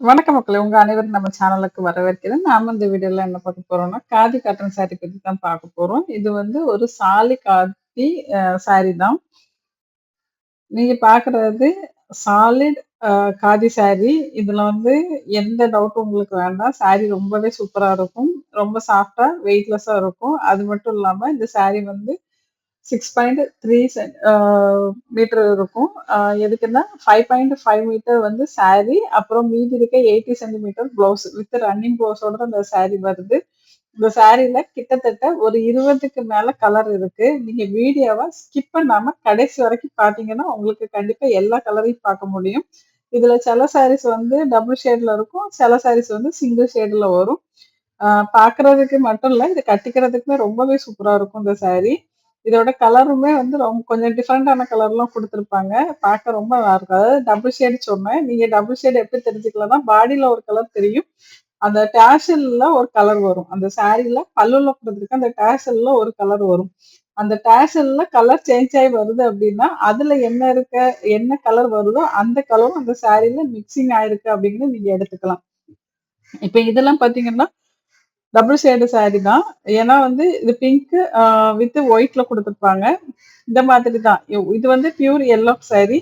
வணக்கம் மக்களே. உங்க அனைவரும் நம்ம சேனலுக்கு வரவேற்கிறேன். நாம இந்த வீடியோல என்ன பார்க்க போறோம்னா காதி காட்டன் சாரி பத்தி தான் பார்க்க போறோம். இது வந்து ஒரு சாலி காதி சாரி தான். நீங்க பாக்குறது சாலிட் காதி சாரி இதுல வந்து எந்த டவுட்டும் உங்களுக்கு வேண்டாம். சாரி ரொம்பவே சூப்பரா இருக்கும். ரொம்ப சாஃப்டா வெயிட்லெஸ்ஸா இருக்கும். அது மட்டும் இல்லாம இந்த சாரி வந்து six point three Sen metre இருக்கும். எதுக்குன்னா ஃபைவ் பாயிண்ட் ஃபைவ் மீட்டர் வந்து சாரி அப்புறம் மீதி இருக்க eighty centimetre blouse with running ப்ளவுஸோட அந்த சாரி வருது. இந்த சாரியில கிட்டத்தட்ட ஒரு இருபதுக்கு மேல கலர் இருக்கு. நீங்க வீடியோவை ஸ்கிப் பண்ணாம கடைசி வரைக்கும் பாத்தீங்கன்னா உங்களுக்கு கண்டிப்பா எல்லா கலரையும் பார்க்க முடியும். இதுல சில சாரீஸ் வந்து டபுள் ஷேட்ல இருக்கும் சில சாரீஸ் வந்து சிங்கிள் ஷேட்ல வரும். பாக்குறதுக்கு மட்டும் இல்ல இது கட்டிக்கிறதுக்குமே ரொம்பவே சூப்பரா இருக்கும் இந்த சாரீ இதோட கலருமே வந்து ரொம்ப கொஞ்சம் டிஃப்ரெண்டான கலர்லாம் கொடுத்துருப்பாங்க. பார்க்க ரொம்ப நல்லா இருக்கும் அதாவது டபுள் ஷேடு சொன்னேன். நீங்க டபுள் ஷேடு எப்படி தெரிஞ்சுக்கலன்னா பாடியில ஒரு கலர் தெரியும். அந்த டேஷல்ல ஒரு கலர் வரும். அந்த சாரீல பல்லுல கொடுத்துருக்க அந்த டேஷல்ல ஒரு கலர் வரும். அந்த டேஷல்ல கலர் சேஞ்ச் ஆகி வருது அப்படின்னா அதுல என்ன இருக்க என்ன கலர் வருதோ அந்த கலரும் அந்த சாரீல மிக்சிங் ஆயிருக்கு அப்படிங்கிறது நீங்க எடுத்துக்கலாம். இப்ப இதெல்லாம் பாத்தீங்கன்னா டபுள் ஷேடு சாரி தான். ஏன்னா வந்து இது பிங்க் வித் ஒயிட்ல கொடுத்துருப்பாங்க. இந்த மாதிரி தான். இது வந்து பியூர் எல்லோ சாரி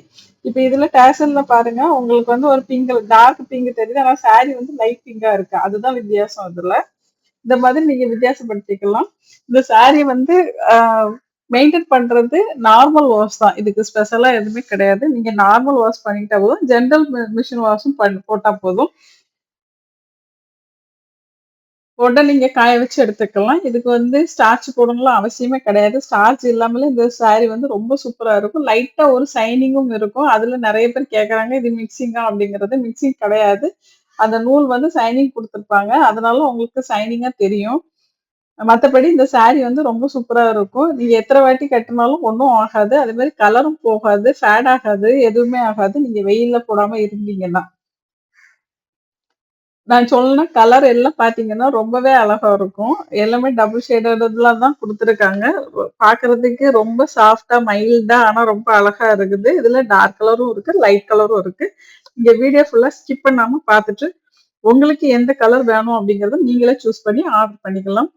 இப்போ இதுல டேசல்ல பாருங்க உங்களுக்கு வந்து ஒரு பிங்க் டார்க் பிங்க் தெரியுது. ஆனால் சாரி வந்து லைட் பிங்கா இருக்கு. அதுதான் வித்தியாசம் இதுல. இந்த மாதிரி நீங்க வித்தியாசப்படுத்திக்கலாம். இந்த சாரி வந்து மெயின்டைன் பண்றது நார்மல் வாஷ் தான். இதுக்கு ஸ்பெஷலா எதுவுமே கிடையாது. நீங்க நார்மல் வாஷ் பண்ணிக்கிட்டா போதும். ஜென்ரல் மிஷின் வாஷும் போட்டா போதும். உடனே நீங்க காய வச்சு எடுத்துக்கலாம். இதுக்கு வந்து ஸ்டார்ச் போடணும்லாம் அவசியமே கிடையாது. ஸ்டார்ச் இல்லாமலே இந்த saree வந்து ரொம்ப சூப்பரா இருக்கும். லைட்டா ஒரு சைனிங்கும் இருக்கும். அதுல நிறைய பேர் கேக்குறாங்க இது மிக்சிங்கா அப்படிங்கிறது. மிக்சிங் கிடையாது. அந்த நூல் வந்து சைனிங் கொடுத்துருப்பாங்க. அதனால உங்களுக்கு சைனிங்கா தெரியும். மற்றபடி இந்த saree வந்து ரொம்ப சூப்பராக இருக்கும். நீங்கள் எத்தனை வாட்டி கட்டினாலும் ஒன்றும் ஆகாது. அதே மாதிரி கலரும் போகாது ஃபேட் ஆகாது எதுவுமே ஆகாது. நீங்கள் வெயிலில் போடாமல் இருந்தீங்கன்னா. நான் சொன்ன கலர் எல்லாம் பாத்தீங்கன்னா ரொம்பவே அழகா இருக்கும். எல்லாமே டபுள் ஷேடட்ல தான் கொடுத்துருக்காங்க. பார்க்கிறதுக்கு ரொம்ப சாஃப்டா மைல்டா ஆனா ரொம்ப அழகா இருக்குது. இதுல டார்க் கலரும் இருக்கு லைட் கலரும் இருக்கு. இங்க வீடியோ ஃபுல்லா ஸ்கிப் பண்ணாம பார்த்துட்டு உங்களுக்கு எந்த கலர் வேணும் அப்படிங்கறத நீங்களே சூஸ் பண்ணி ஆர்டர் பண்ணிக்கலாம்.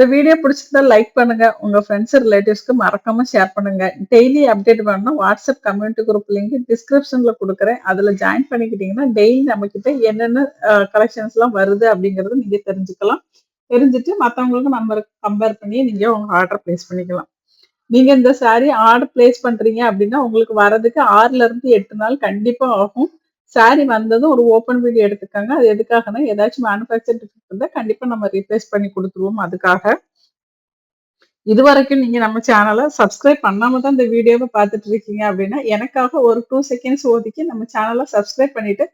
இந்த வீடியோ பிடிச்சிருந்தா லைக் பண்ணுங்க. உங்க ஃப்ரெண்ட்ஸ் ரிலேட்டிவ்ஸ்க்கு மறக்காம ஷேர் பண்ணுங்க. டெய்லி அப்டேட் பண்ணணும் வாட்ஸ்அப் கம்யூனிட்டி குரூப் லிங்க் டிஸ்கிரிப்ஷன்ல கொடுக்குறேன். அதுல ஜாயின் பண்ணிக்கிட்டீங்கன்னா டெய்லி நம்ம கிட்ட என்னென்ன கலெக்ஷன்ஸ் எல்லாம் வருது அப்படிங்கறத நீங்க தெரிஞ்சுக்கலாம். தெரிஞ்சுட்டு மற்றவங்களுக்கு நம்ம கம்பேர் பண்ணி நீங்க உங்க ஆர்டர் பிளேஸ் பண்ணிக்கலாம். நீங்க இந்த சாரீ ஆர்டர் பிளேஸ் பண்றீங்க அப்படின்னா உங்களுக்கு வரதுக்கு ஆறுல இருந்து எட்டு நாள் கண்டிப்பா ஆகும். சாரி வந்ததும் ஒரு ஓப்பன் வீடியோ எடுத்துக்கோங்க அது எதுக்காகனா ஏதாச்சும் மேனுஃபேக்சர் டிஃபெக்ட் கண்டிப்பாக நம்ம ரீப்ளேஸ் பண்ணி கொடுத்துருவோம் அதுக்காக. இது வரைக்கும் நீங்க நம்ம சேனலை சப்ஸ்கிரைப் பண்ணாம தான் இந்த வீடியோவை பார்த்துட்டு இருக்கீங்க அப்படின்னா எனக்காக ஒரு டூ செகண்ட்ஸ் ஒதுக்கி நம்ம சேனலை சப்ஸ்கிரைப் பண்ணிட்டு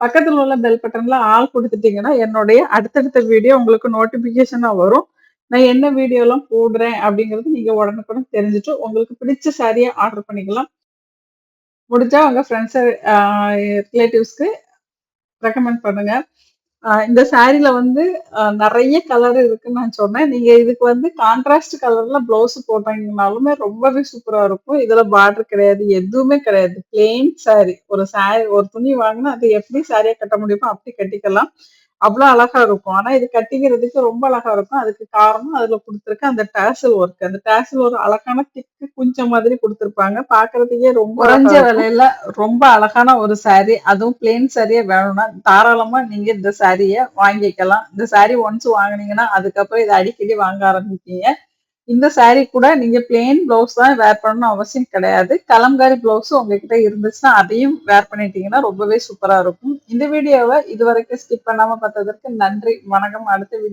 பக்கத்தில் உள்ள பெல் பட்டன்ல ஆள் கொடுத்துட்டீங்கன்னா என்னுடைய அடுத்தடுத்த வீடியோ உங்களுக்கு நோட்டிபிகேஷனா வரும். நான் என்ன வீடியோலாம் போடுறேன் அப்படிங்கிறது நீங்க உடனுக்குடன் தெரிஞ்சுட்டு உங்களுக்கு பிடிச்ச சாரியை ஆர்டர் பண்ணிக்கலாம். முடிஞ்சா உங்க ஃப்ரெண்ட்ஸ் ரிலேட்டிவ்ஸ்க்கு ரெக்கமெண்ட் பண்ணுங்க. இந்த சாரீல வந்து நிறைய கலர் இருக்குன்னு நான் சொன்னேன். நீங்க இதுக்கு வந்து கான்ட்ராஸ்ட் கலர்ல பிளவுஸ் போட்டாங்கனாலுமே ரொம்பவே சூப்பரா இருக்கும். இதுல பார்டர் கிடையாது எதுவுமே கிடையாது. பிளெயின் சாரி ஒரு சாரி ஒரு துணி வாங்கினா அது எப்படி சாரியா கட்ட முடியுமோ அப்படி கட்டிக்கலாம். அவ்வளவு அழகா இருக்கும். ஆனா இது கட்டிக்கிறதுக்கு ரொம்ப அழகா இருக்கும். அதுக்கு காரணம் அதுல கொடுத்துருக்க அந்த டேசல் ஒர்க் அந்த டேசல் ஒரு அழகான திக்கு குஞ்ச மாதிரி கொடுத்துருப்பாங்க. பாக்குறதுக்கே ரொம்ப குறைஞ்ச விலையில ரொம்ப அழகான ஒரு saree. அதுவும் பிளெயின் சாரியா வேணும்னா தாராளமா நீங்க இந்த சாரியை வாங்கிக்கலாம். இந்த saree ஒன்ஸ் வாங்குனீங்கன்னா அதுக்கப்புறம் இதை அடிக்கடி வாங்க ஆரம்பிப்பீங்க. இந்த saree கூட நீங்க பிளெயின் பிளவுஸ் தான் வேர் பண்ணணும் அவசியம் கிடையாது. கலம்காரி பிளவுஸ் உங்ககிட்ட இருந்துச்சுன்னா அதையும் வேர் பண்ணிட்டீங்கன்னா ரொம்பவே சூப்பரா இருக்கும். இந்த வீடியோவை இது வரைக்கும் ஸ்கிப் பண்ணாம பார்த்ததற்கு நன்றி. வணக்கம். அடுத்த வீடியோ